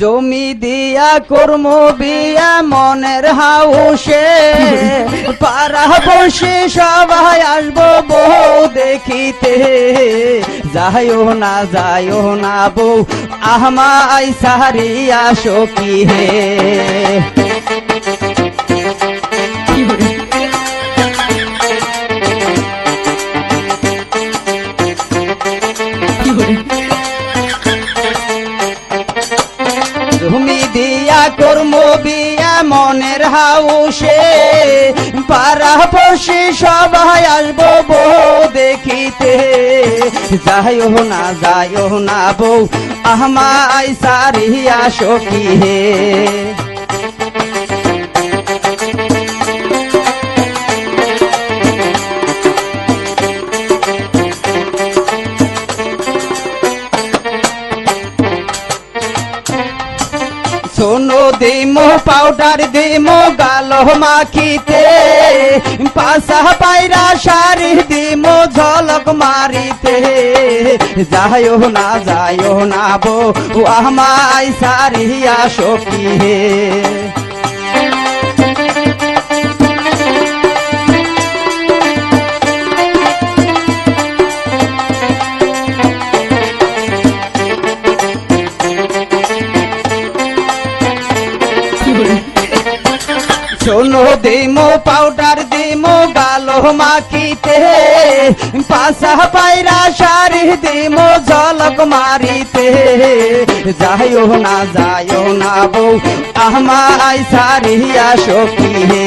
জমি দিয়া কর্ম বিয়া মনের হাউসে পাড়া বসে সবাই আসব বউ দেখিতে। যাইও না যাইও না বউ আহমাই সারিয়া সখী হে। তুমি দিয়া কর্ম বিয়া মনের হাউসে। পাড়া বসে সবাই আসব বউ দেখিতে। যাইও না যাইও না বউ আহমাই আসো সখী হে। সোনো দিমো পাউডার দিমো গালো মাখিতে। পাশা পায়রা শাড়ি দিমো ঝলক মারিতে। যাইও না যাইও না বো আমায় সারিয়া সখী হে। শোনো, দিমো পাউডার দিমো গালো মাখিতে। পাশা পায়রা শাড়ি, দিমো ঝলক মারিতে। যাইও না যাইও না বউ, আমায় সারিয়া সখী হে